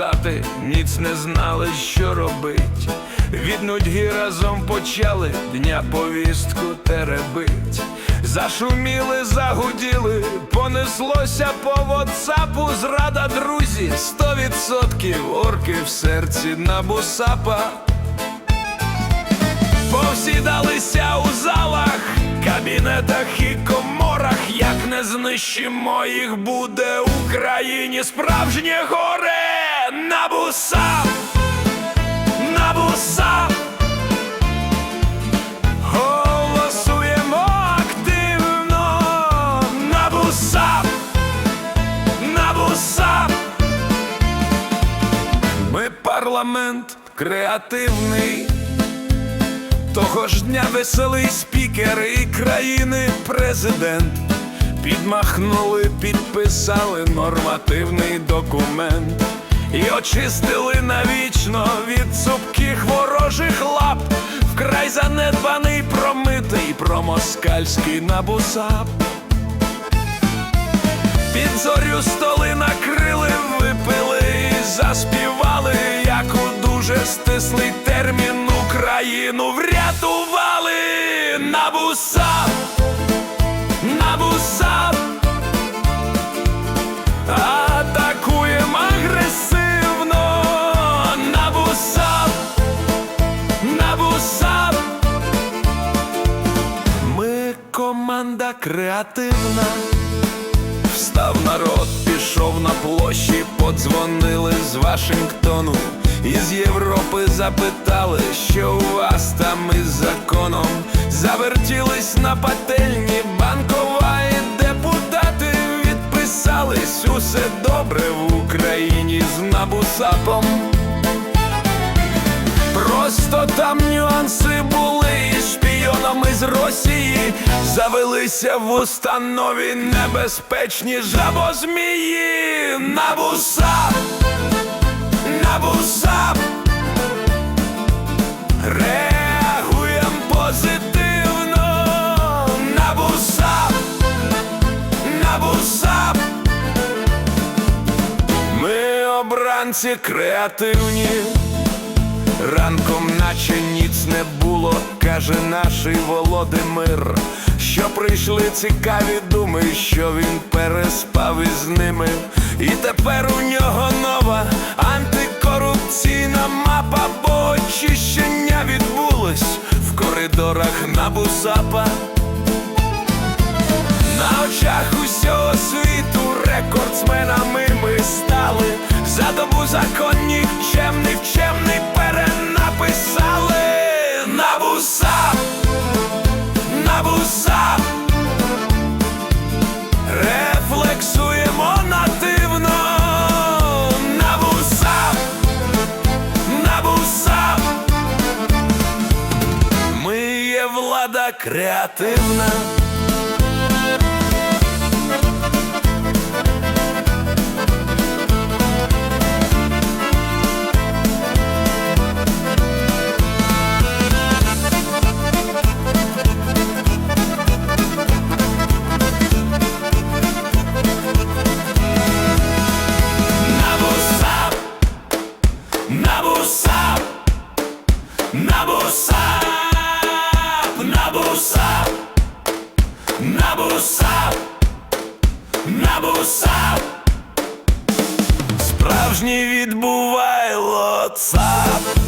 Працювали ніц не знали, що робить. Від нудьги разом почали дня повістку теребить. Зашуміли, загуділи, понеслося по ватсапу Зрада друзі, сто відсотків орки в серці на бусапа. Повсідалися у залах, кабінетах і коморах. Як не знищимо їх, буде Україні справжнє горе на бусап. Голосуємо активно на бусап. Ми парламент креативний. Того ж дня веселий спікер і країни президент підмахнули, підписали нормативний документ і очистили навічно від цупких ворожих лап. Вкрай занедбаний, промитий промоскальський набусап. Під зорю столи накрили, випили і заспівали, як у дуже стислий термін Україну врятували. На креативна. Встав народ, пішов на площі, подзвонили з Вашингтону. Із Європи запитали, що у вас там із законом. Завертілись на пательні, банкова і депутати відписались. Усе добре в Україні з набусапом. Просто там нюанси Росії завелися в установі небезпечні жабозмії на бусап, на бусап. Реагуєм позитивно на бусап, на бусап. Ми обранці креативні. Ранком, наче ніц не було, каже наш Володимир, що прийшли цікаві думи, що він переспав із ними. І тепер у нього нова антикорупційна мапа, бо очищення відбулось в коридорах на бусапа. На очах усього світу рекордсменами ми стали. За добу закон нікчемний, вчемний перенаписали влада креативна. Набусап, набусап, набусап, набусав, Справжній відбувайло цап.